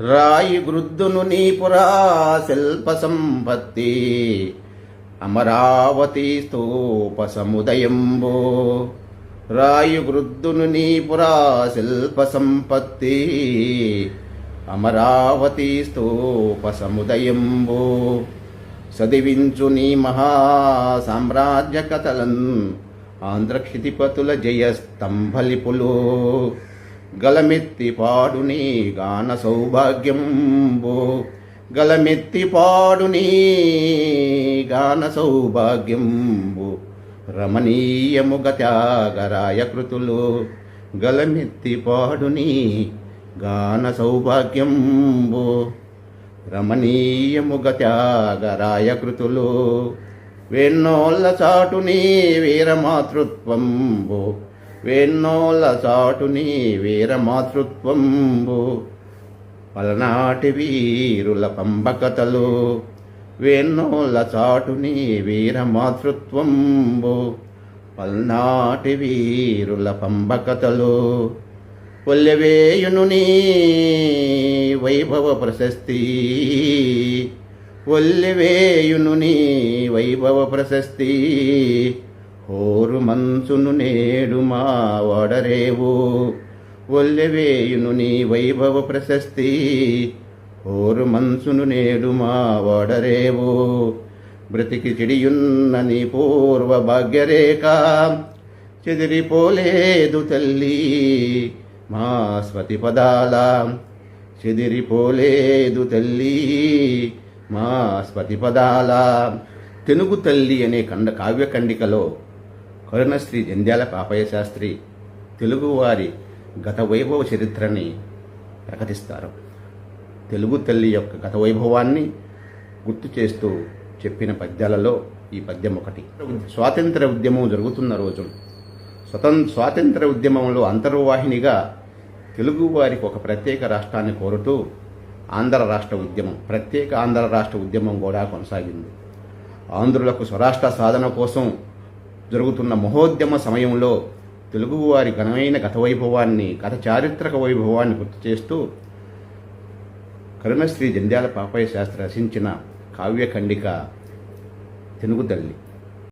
రాయి గృద్దును నీపురా శిల్ప సంపత్తి అమరావతి స్తూప సముదయంబో. రాయి గృద్దును నీపురా శిల్ప సంపత్తి అమరావతి స్తూప సముదయంబో. సదివించు నీ మహా సామ్రాజ్య కథలన్ ఆంధ్రక్షితిపతుల జయస్తంభలిపులు. గలమెత్తి పాడు నీ గాన సౌభాగ్యంబు. గలమెత్తి పాడు నీ గాన సౌభాగ్యంబు. రమణీయముగ త్యాగరాయ కృతులు. గలమెత్తి పాడు నీ గాన సౌభాగ్యంబు. రమణీయముగ త్యాగరాయ కృతులు. వెన్నోళ్ళ చాటుని వీరమాతృత్వంబు. వెన్నోళ్ళ చాటుని వీరమాతృత్వంబు. పలనాటి వీరుల పంబకతలు వెన్నోళ్ళ చాటుని వీరమాతృత్వంబు. పల్నాటి వీరుల పంబకతలు కొల్లెవేయును నీ వైభవ ప్రశస్తి. ఒల్లివేయును నీ వైభవ ప్రశస్తి. ఓరు మంచును నేడు మా వడరేవు. ఒల్లెవేయును నీ వైభవ ప్రశస్తి. ఓరు మంచును నేడు మా వడరేవు. బ్రతికి చిడియున్న నీ పూర్వ భాగ్యరేఖ. చెదిరిపోలేదు తల్లి మా స్వతి పదాల. చెదిరిపోలేదు తల్లి మా స్వతి పదాల. తెలుగు తల్లి అనే కండ కావ్య ఖండికలో కరుణశ్రీ జంధ్యాల పాపయ్య శాస్త్రి తెలుగువారి గత వైభవ చరిత్రని ప్రకటిస్తారు. తెలుగు తల్లి యొక్క గత వైభవాన్ని గుర్తు చేస్తూ చెప్పిన పద్యాలలో ఈ పద్యం ఒకటి స్వాతంత్ర ఉద్యమం జరుగుతున్న రోజు. స్వతం స్వాతంత్ర ఉద్యమంలో అంతర్వాహినిగా తెలుగువారికి ఒక ప్రత్యేక రాష్ట్రాన్ని కోరుతూ ఆంధ్ర రాష్ట్ర ఉద్యమం ప్రత్యేక ఆంధ్ర రాష్ట్ర ఉద్యమం కూడా కొనసాగింది. ఆంధ్రులకు స్వరాష్ట్ర సాధన కోసం జరుగుతున్న మహోద్యమ సమయంలో తెలుగువారి ఘనమైన కథ వైభవాన్ని కథ చారిత్రక వైభవాన్ని గుర్తు చేస్తూ కరుణశ్రీ జంధ్యాల పాపయ్య శాస్త్రి రచించిన కావ్యఖండిక తెలుగు తల్లి.